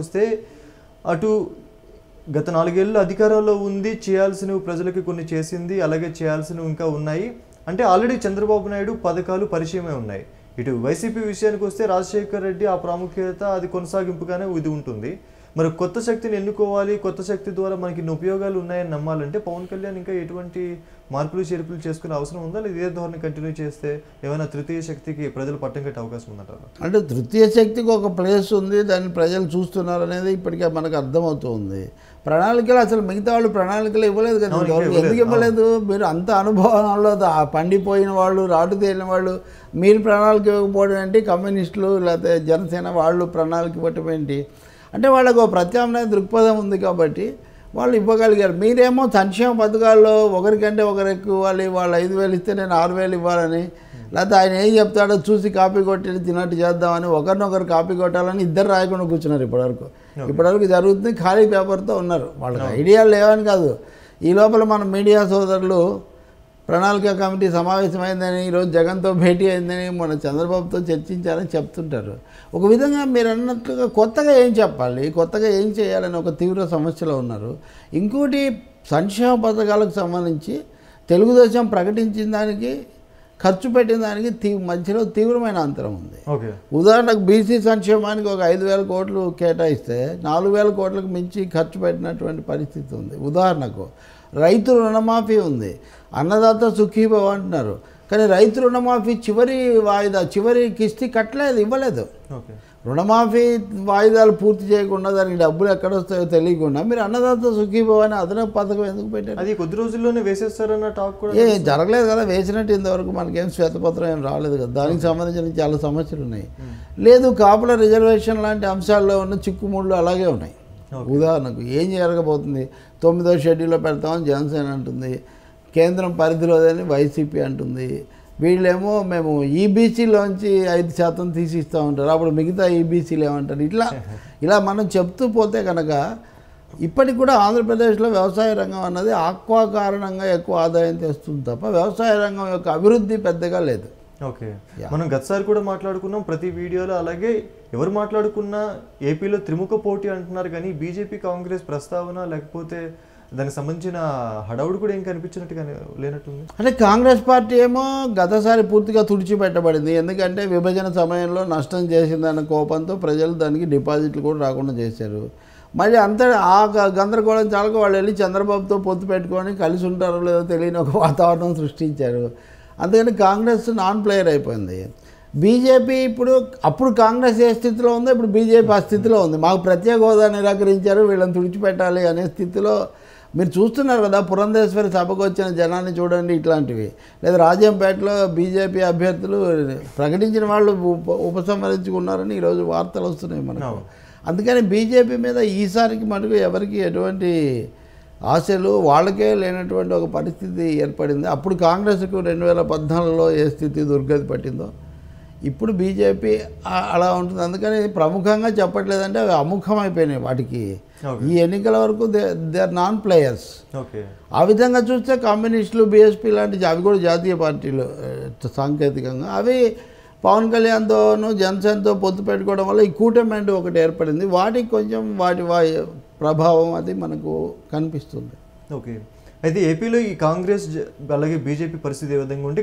వస్తే అటు గత నాలుగేళ్ళు అధికారంలో ఉంది చేయాల్సినవి ప్రజలకి కొన్ని చేసింది అలాగే చేయాల్సినవి ఇంకా ఉన్నాయి. అంటే ఆల్రెడీ చంద్రబాబు నాయుడు పథకాలు పరిచయమే ఉన్నాయి. ఇటు వైసీపీ విషయానికి వస్తే రాజశేఖర్ రెడ్డి ఆ ప్రాముఖ్యత అది కొనసాగింపుగానే ఇది ఉంటుంది. మరి కొత్త శక్తిని ఎన్నుకోవాలి కొత్త శక్తి ద్వారా మనకి ఇన్ని ఉపయోగాలు ఉన్నాయని నమ్మాలంటే పవన్ కళ్యాణ్ ఇంకా ఎటువంటి మార్పులు చేర్పులు చేసుకునే అవసరం ఉందా? లేదా ఇదే ధోరణి కంటిన్యూ చేస్తే ఏమైనా తృతీయ శక్తికి ప్రజలు పట్టం కట్టే అవకాశం ఉందంటారా అంటే తృతీయ శక్తికి ఒక ప్లేస్ ఉంది దాన్ని ప్రజలు చూస్తున్నారు అనేది ఇప్పటికే మనకు అర్థమవుతుంది. ప్రణాళికలు అసలు మిగతా వాళ్ళు ప్రణాళికలు ఇవ్వలేదు కదా. ఎందుకు ఇవ్వలేదు? మీరు అంత అనుభవంలో ఆ పండిపోయిన వాళ్ళు రాటు తేలిన వాళ్ళు మీరు ప్రణాళిక ఇవ్వకపోవడం ఏంటి? కమ్యూనిస్టులు లేకపోతే జనసేన వాళ్ళు ప్రణాళిక ఇవ్వటం ఏంటి? అంటే వాళ్ళకు ఒక ప్రత్యామ్నాయ దృక్పథం ఉంది కాబట్టి వాళ్ళు ఇవ్వగలిగారు. మీరేమో సంక్షేమ పథకాల్లో ఒకరికంటే ఒకరు ఎక్కువ ఇవ్వాలి వాళ్ళు ఐదు వేలు ఇస్తే నేను ఆరు వేలు ఇవ్వాలని లేకపోతే ఆయన ఏం చెప్తాడో చూసి కాపీ కొట్టి తిన్నట్టు చేద్దామని ఒకరినొకరు కాపీ కొట్టాలని ఇద్దరు రాయకుండా కూర్చున్నారు ఇప్పటివరకు. ఇప్పటివరకు జరుగుతుంది ఖాళీ పేపర్తో ఉన్నారు. వాళ్ళకి ఐడియాలు లేవని కాదు. ఈ లోపల మన మీడియా సోదరులు ప్రణాళిక కమిటీ సమావేశమైందని ఈరోజు జగన్తో భేటీ అయిందని మన చంద్రబాబుతో చర్చించారని చెప్తుంటారు. ఒక విధంగా మీరు అన్నట్లుగా కొత్తగా ఏం చెప్పాలి? కొత్తగా ఏం చేయాలని ఒక తీవ్ర సమస్యలో ఉన్నారు. ఇంకోటి సంక్షేమ పథకాలకు సంబంధించి తెలుగుదేశం ప్రకటించిన దానికి ఖర్చు పెట్టిన దానికి తీ మధ్యలో తీవ్రమైన అంతరం ఉంది. ఓకే. ఉదాహరణకు బీసీ సంక్షేమానికి ఒక ఐదు వేల కోట్లు కేటాయిస్తే నాలుగు వేల కోట్లకు మించి ఖర్చు పెట్టినటువంటి పరిస్థితి ఉంది. ఉదాహరణకు రైతు రుణమాఫీ ఉంది. అన్నదాత సుఖీభవ అంటున్నారు. కానీ రైతు రుణమాఫీ చివరి వాయిదా చివరి కిస్తీ కట్టలేదు ఇవ్వలేదు. ఓకే. రుణమాఫీ వాయిదాలు పూర్తి చేయకుండా దానికి డబ్బులు ఎక్కడ వస్తాయో తెలియకుండా మీరు అన్నదాత సుఖీభవ అనే అదనపు పథకం ఎందుకు పెట్టారు? అది కొద్ది రోజుల్లోనే వేసేస్తారన్న టాక్ కూడా ఏ జరగలేదు కదా వేసినట్టు ఇంతవరకు మనకేం శ్వేతపత్రం ఏం రాలేదు కదా. దానికి సంబంధించిన చాలా సమస్యలు ఉన్నాయి. లేదు కాపుల రిజర్వేషన్ లాంటి అంశాల్లో ఉన్న చిక్కుముళ్ళు అలాగే ఉన్నాయి. ఉదాహరణకు ఏం జరగబోతుంది? తొమ్మిదో షెడ్యూల్లో పెడతామని జనసేన అంటుంది. కేంద్రం పరిధిలోదని వైసీపీ అంటుంది. వీళ్ళేమో మేము ఈబీసీలోంచి ఐదు శాతం తీసిస్తూ ఉంటారు. అప్పుడు మిగతా ఈబీసీలు ఏమంటారు ఇట్లా ఇలా మనం చెప్తూ పోతే కనుక ఇప్పటికి కూడా ఆంధ్రప్రదేశ్లో వ్యవసాయ రంగం అన్నది ఆక్వా కారణంగా ఎక్కువ ఆదాయం తెస్తుంది తప్ప వ్యవసాయ రంగం యొక్క అభివృద్ధి పెద్దగా లేదు. ఓకే. మనం గతసారి కూడా మాట్లాడుకున్నాం. ప్రతి వీడియోలో అలాగే ఎవరు మాట్లాడుకున్నా ఏపీలో త్రిముఖ పోటీ అంటున్నారు కానీ బీజేపీ కాంగ్రెస్ ప్రస్తావన లేకపోతే దానికి సంబంధించిన హడావుడు కూడా ఏం కనిపించినట్టుగా లేనట్టుంది? అంటే కాంగ్రెస్ పార్టీ ఏమో గతసారి పూర్తిగా తుడిచిపెట్టబడింది. ఎందుకంటే విభజన సమయంలో నష్టం చేసిందన్న కోపంతో ప్రజలు దానికి డిపాజిట్లు కూడా రాకుండా చేశారు. మళ్ళీ అంత ఆ గందరగోళం చాలకు వాళ్ళు వెళ్ళి చంద్రబాబుతో పొత్తు పెట్టుకొని కలిసి ఉంటారో లేదో తెలియని ఒక వాతావరణం సృష్టించారు. అందుకని కాంగ్రెస్ నాన్ ప్లేయర్ అయిపోయింది. బీజేపీ ఇప్పుడు అప్పుడు కాంగ్రెస్ ఏ స్థితిలో ఉందో ఇప్పుడు బీజేపీ ఆ స్థితిలో ఉంది. మాకు ప్రత్యేక హోదా నిరాకరించారు వీళ్ళని తుడిచిపెట్టాలి అనే స్థితిలో మీరు చూస్తున్నారు కదా పురంధేశ్వరి సభకు వచ్చిన జనాన్ని చూడండి ఇట్లాంటివి. లేదా రాజంపేటలో బీజేపీ అభ్యర్థులు ప్రకటించిన వాళ్ళు ఉప ఉపసంహరించుకున్నారని ఈరోజు వార్తలు వస్తున్నాయి మనకు. అందుకని బీజేపీ మీద ఈసారికి మటుకు ఎవరికి ఎటువంటి ఆశలు వాళ్ళకే లేనటువంటి ఒక పరిస్థితి ఏర్పడింది. అప్పుడు కాంగ్రెస్కు రెండు వేల పద్నాలుగులో ఏ స్థితి దుర్గతి పట్టిందో ఇప్పుడు బీజేపీ అలా ఉంటుంది. అందుకని ప్రముఖంగా చెప్పట్లేదంటే అవి అముఖమైపోయినాయి వాటికి. ఈ ఎన్నికల వరకు they they are non players. Okay. ఆ విధంగా చూస్తే కమ్యూనిస్టులు బీఎస్పీ లాంటి అవి కూడా జాతీయ పార్టీలు సాంకేతికంగా. అవి పవన్ కళ్యాణ్తోనూ జనసేనతో పొత్తు పెట్టుకోవడం వల్ల ఈ కూటమి ఒకటి ఏర్పడింది. వాటికి కొంచెం వాటి ప్రభావం అది మనకు కనిపిస్తుంది. ఓకే. అయితే ఏపీలో ఈ కాంగ్రెస్ అలాగే బీజేపీ పరిస్థితి ఏ విధంగా ఉంటే